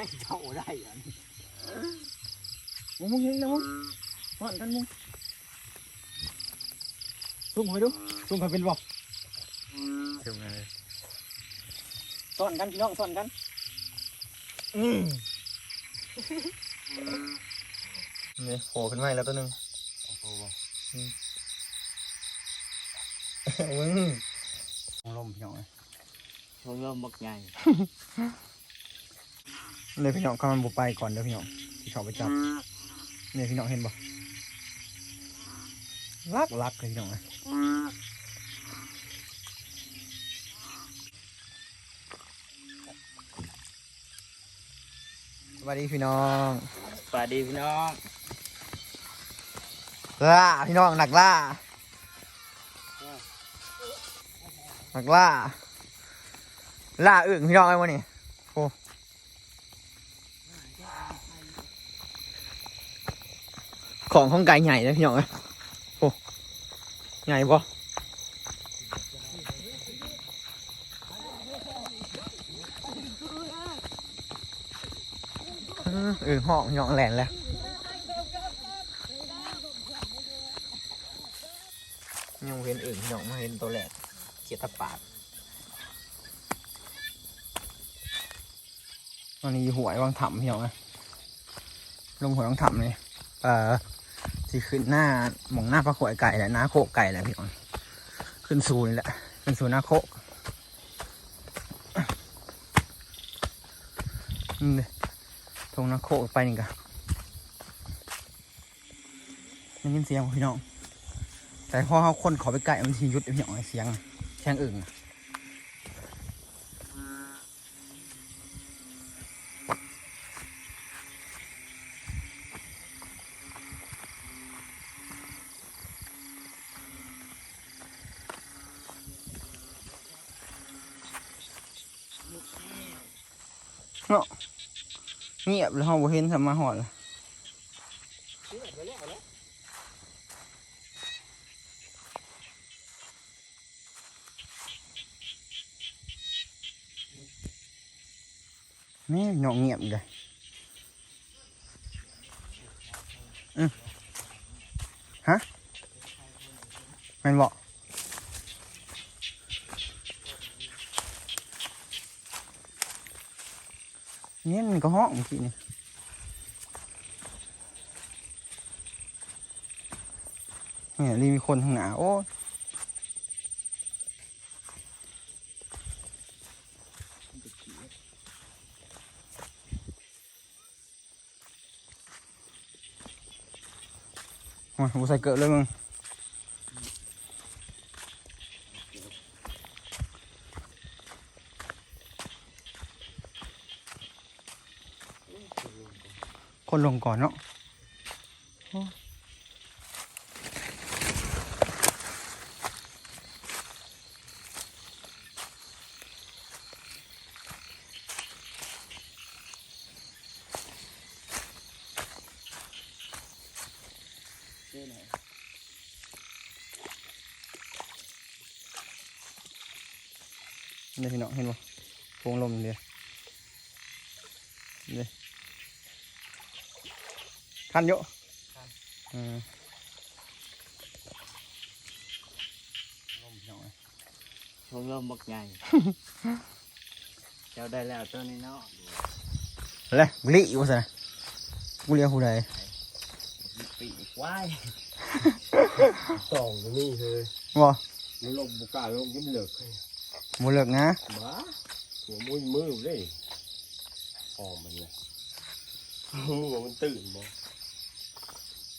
ให้เจ้าได้อันมึงมึงเห็นแล้วมึงหอนกันมึงซุ่มให้ดูซุ่มให้เป็นบ่ถึงเลยซ่อนกันพี่น้องซ่อนกัน อืมนี่โผล่ขึ้นมาอีกแล้วตัวหนึงโอ้โหมึงของลมพี่น้องเอ้ยเขาเริ่มบักใหญ่ เลยพี่น้องเข้ามันบุไปก่อนเด้อพี่น้องที่เขาไปจับเนี่ยพี่น้องเห็นบ่ลักลักเลยพี่น้องเอ้ยสวัสดีพี่น้องสวัสดีพี่น้องล่าพี่น้องหนักล่าหนักล่าล่าอึ่งพี่น้องไอ้วะนี่โอ้ ของของไก่ใหญ่เลยพี่น้องเอ้ยโอ้ใหญ่ปะเออห้องพี่น้องแหลนแล้วยังเห็นอื่นพี่น้องมาเห็นตัวแรกเขียดตะปาดตอนนี้หวยวางถ้ำพี่น้องนะลงหัววางถ้ำเลยเอ่อ สิขึ้นหน้าหมองหน้าพระโขยไก่แหละหน้าโคกไก่แหละพี่น้องขึ้นสูนี่แหละขึ้นสูหน้าโคกนี่เลยตรงหน้าโคกไปนี่กันได้ยินเสียงพี่น้อง แต่พอเขาคนขอไปไก่มันทีหยุดพี่น้องไอ้เสียงเสียงอึ่ง เงียบแล้วเขาบ่เห็นสมาหอดเลยนี่หนองเงียบเลยอืมฮะแมันบอก เนี่ยมันก็ห้องเมื่อกี้นี่เนี่ยรีมีคนทางหนาโอ้ยโอ้ยกูใส่เกิดเลยมึง คนลงก่อนเนาะโอ้ยเดี๋ยวพี่น้องเห็นบ่โพงลมเดียวเดี๋ยวทัน เยอะอืมลมพี่น้องเอ้ยเขาเริ่มบักใหญ่เจ้าได้แล้วตัวนี้เนาะเลยบุหรีอยู่ซะบุ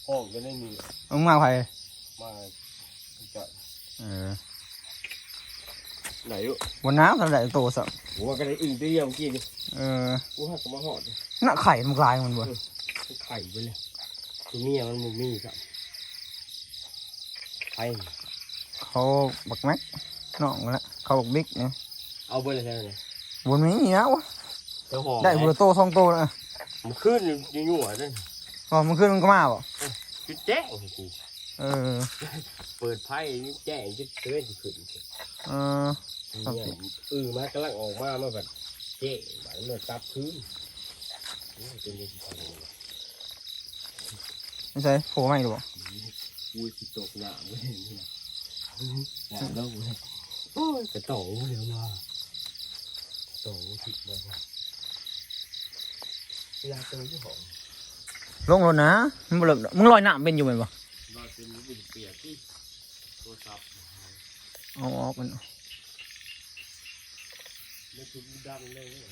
หรีผู้ใดปีกว้ายสองนี่เฮ้ยบ่มันลงบุกล้าลงยิ้มเหลือกเลยบ่เลิกนะหมาหัวมุ้ยมือเลยหอมมันเลยหัวมันตื่นบ่ห้องก็ได้มีมึงมาไผมาจะเออไหนอยู่บนน้ำทำได้โตสักหัวก็ได้อึ่งตัวเดียวเมื่อกี้นี่เออกูหักก็มาหอดน่ะไข่มันกลายมันบ่ไข่ไปเลยตัวเมียมันมุมีครับไข่เขาบักแม็กน้องละเขาบักบิ๊กเนี่ยเอาไปเลยใช่ไหมบนนี้นะวะเจ้าหอมได้บุรโตสองโตนะมันขึ้นอยู่อยู่หัวนั่นพอมันขึ้นมันก็มาบ่ จุดแจ้งกูเออเปิดไพ่นี่แจ้งจุดเตือนขึ้นเออเนี่ยเออมากำลังออกมามาแบบเจ๊แบบมันกลับคืนโอ้ยเป็นยังไงกันวะไม่ใช่โผล่มาอีกหรออุ้ยสิตกหนามเลยนี่นะหนามแล้วเลยโอ้ยกระโตเดี๋ยวมาโตผิดเลยว่ะเวลาเจอที่หอม ลงรถนะมึงบ่เลิกดอกมึงลอยน้ำเป็นอยู่ไหมบ่รอดเป็นบุญเปียกที่โทรศัพท์เอาออกมันไม่คือดังเลยเนี่ย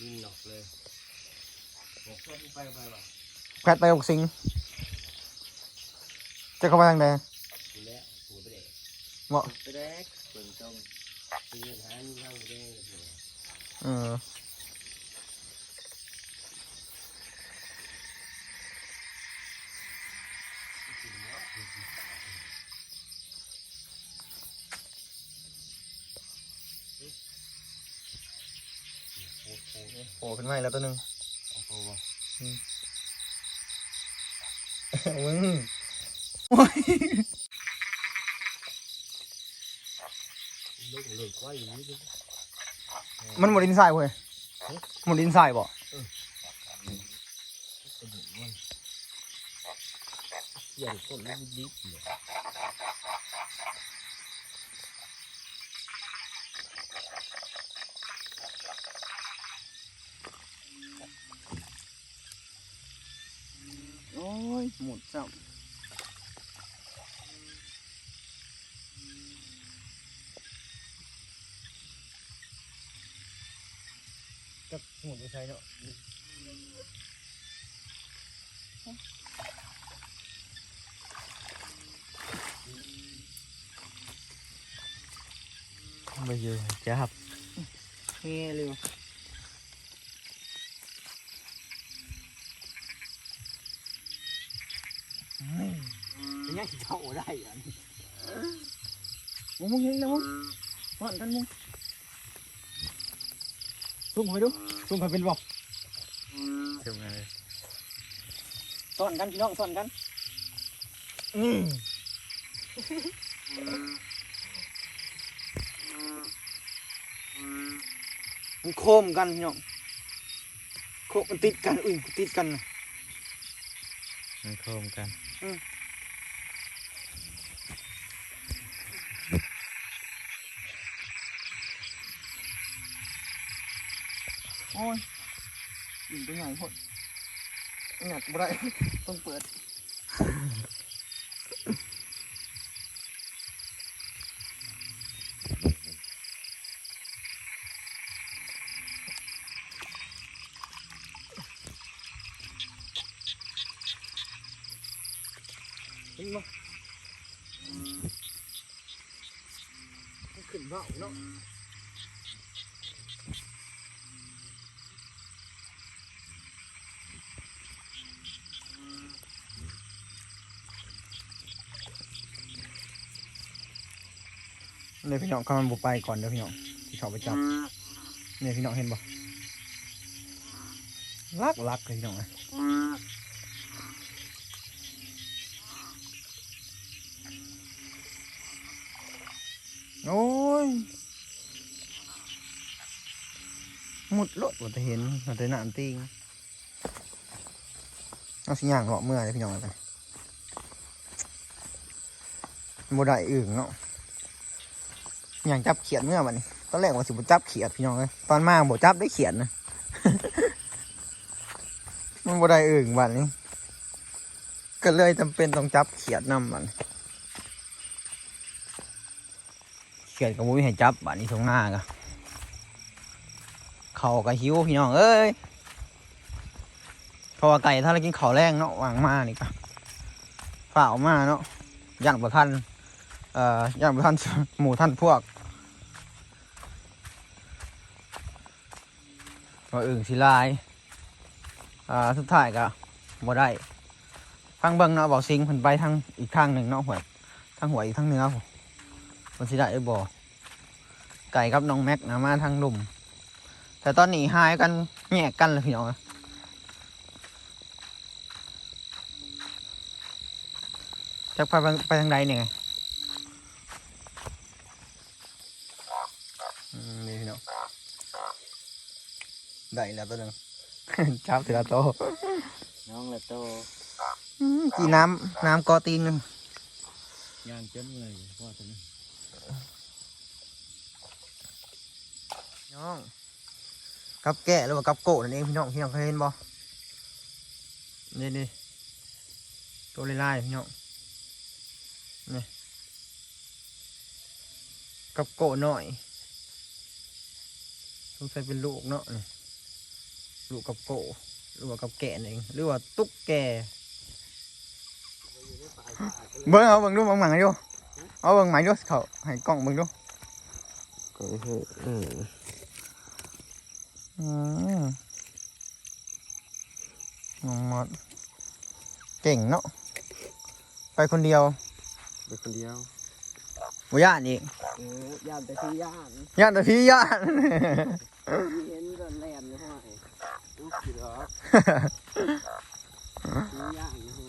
นี่หนอกเลยบอกว่ามึงไปกับไปวะแพทไปหกสิงจะเข้าไปทางใดนี่แหละหัวไปเด็กบ่ไปแดกเบิ่งตรงมีเงินหานี่นั่งแดงเลย เออ โผล่ขึ้นมาอีกแล้วตัวหนึงเอาตัววะมึงลูกเหลือไว้อย่างนี้ดิมันหมดอินไซด์เว้ยหมดอินไซด์บ่กระดูกมันเสียงต้นลูกดิบเนี่ย โอ้ยหมดจับกับหมดไปใช้เนาะ มาอ ยู่จับเฮ้เร็วเป็นยังสิเข้าได้อันนี้มึงมึงเห็นแล้วมึงว่านกันมึงซุ่มไปดูซุ่มไปเป็นบอกเท่านั้นเลยซ่อนกันพี่น้องซ่อนกัน อืมมันโคมกันพี่น้องโคมมันติดกันอุ้ยติดกันน่ะมันโคมกันโอ้ย ยิงตัวใหญ่หมดหนักบ่ได้ต้องเปิดเห็นบ่มัน เนี่ยพี่น้องเขามันบุไปก่อนเดี๋ยวพี่น้องที่เขาไปจับเนี่ยพี่น้องเห็นบ่ลักลักเลยพี่น้องนะโอ้ยหมดรถว่าจะเห็นว่าจะหนามติงเอาสิย่างเหาะเมื่อเลยพี่น้องเลยบ่ได้อึ่งเนาะ อย่างจับเขียดเมื่อวันนี้ตอนแรกว่าสิบจับเขียดพี่น้องเลยตอนมาบ่จับได้เขียดนะมันบ่ได้อึ่งวันนี้ ก็เลยจำเป็นต้องจับเขียดนำมันเขียดกับมุ้ยให้จับบัดนี้ทงหน้ากะเขาก็หิวพี่น้องเอ้ยพราะว่าไก่ถ้าเรากินข้าวแรงเนาะวางมานี่ก็เปล่ามาเนาะย่างประทัน เอ่อย่างท่านหมู่ท่านพวกว่าอึ่งสิลายอ่าสุดท้ายก็บ่ได้ฟังเบิ่งเนาะเบาซิงเพิ่นไปทางอีกทางหนึ่งเนาะหวยทางหวยอีกทางเหนือผมมันสิได้หรือบ่ไก่กับน้องแม็กนะมาทางหลุมแต่ตอนนี้หายกันแยกกันเลยพี่น้องจะไปไปทางใดเนี่ยไง อืมนี่พี่น้อง ได้แล้วตัวหนึงจับเสือโตน้องละโตอืมกี่น้ำน้ำกอตีนหนึ่งยางจนเลยพ่อตัวนี้น้องกับแกะหรือว่ากับโกะนั่นเองพี่น้องพี่น้องเคยเห็นบ่นี่นี่ตัวลายๆพี่น้องนี่กับโกะหน่อยสงสัยเป็นลูกเนาะนี่ ลูกกับโกหรือว่ากับแกะนั่นเองหรือว่าตุ๊กแกเบิ่งเอาเบิ่งดูเบิ่งหมังดูเอาเบิ่งหมังดูเขาให้กล้องเบิ่งดูก็เออเอออืมน้องมอดเก่งเนาะไปคนเดียวไปคนเดียวบ่ย่านอีกเออย่านแต่ที่ยานยานแต่พี่ยานเห็นก็แล่นเลยพ่อลู กขี่รถที่ย่านเลยพ่อ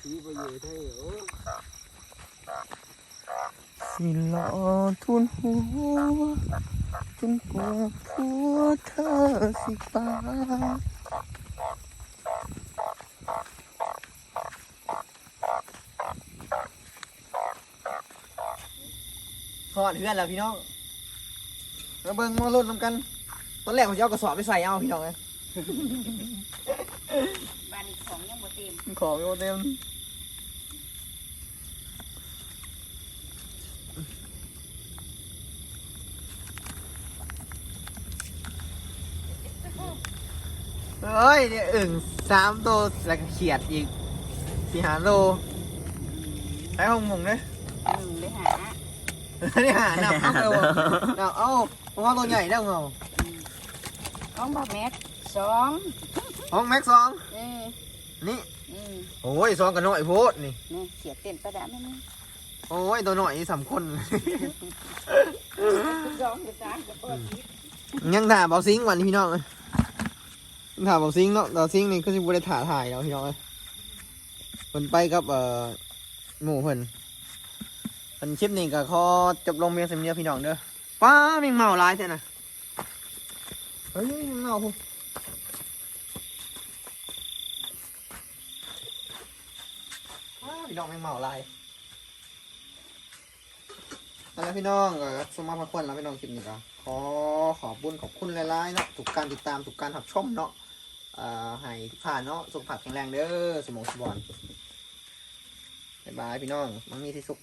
ที่ไปอยู่เท่โอ้สิหลอทุนหัวจนกว่าผัวเธอสิฟ้าหอดเพื่อนแล้วพี่น้องมาเบิ่งมาลุ้นนำกัน ตอนแรกผมจะเอากระสอบไปใส่เอาพี่น้องเลยบ้านอีกสองยังบ่เต็มของโยเต็มเฮ้ยเนี่ยอึ่งสามตัวแล้วก็เขียดอีกสี่หาโลไปห้องหมงเลยอืมได้หา นี่หาหนับเอาเอาเอาเอาผมว่าตัวใหญ่ได้เหรอ ของบ่แม็กสองห้องแม็กซองเออนี่อืมโอ้ยซองกันหน่อยโพดนี่นี่เสียเต็มประดาไม่มีโอ้ยตัวหน่อยนี่สำคัญสองหรือสามก็พอดียังถ่ายเบาซิงค์วันนี้พี่น้องเอ้ยยังถ่ายเบาซิงค์เนาะเบาซิงค์นี่ก็จะบริถ่ายถ่ายแล้วพี่น้องเอ้ยเพิ่นไปกับเอ่อหมู่เพิ่นเป็นคลิปนี้ก็ขอจบลงเพียงสำเนียงพี่น้องเด้อป้ามีเมาหลายแท้น่ะ เฮ้ยมีเมาพี่น้องมีเมาหลายเอาละพี่น้องก็สมมาพักผ่อนแล้วพี่น้องคลิปนี้ก็ขอขอบคุญขอบคุณหลายๆเนาะทุกการติดตามทุกการรับชมเนาะเอ่อให้ทุกท่านเนาะสุขภาพแข็งแรงเด้อสมองสมบอนบ๊ายบายพี่น้องมันมีที่สุข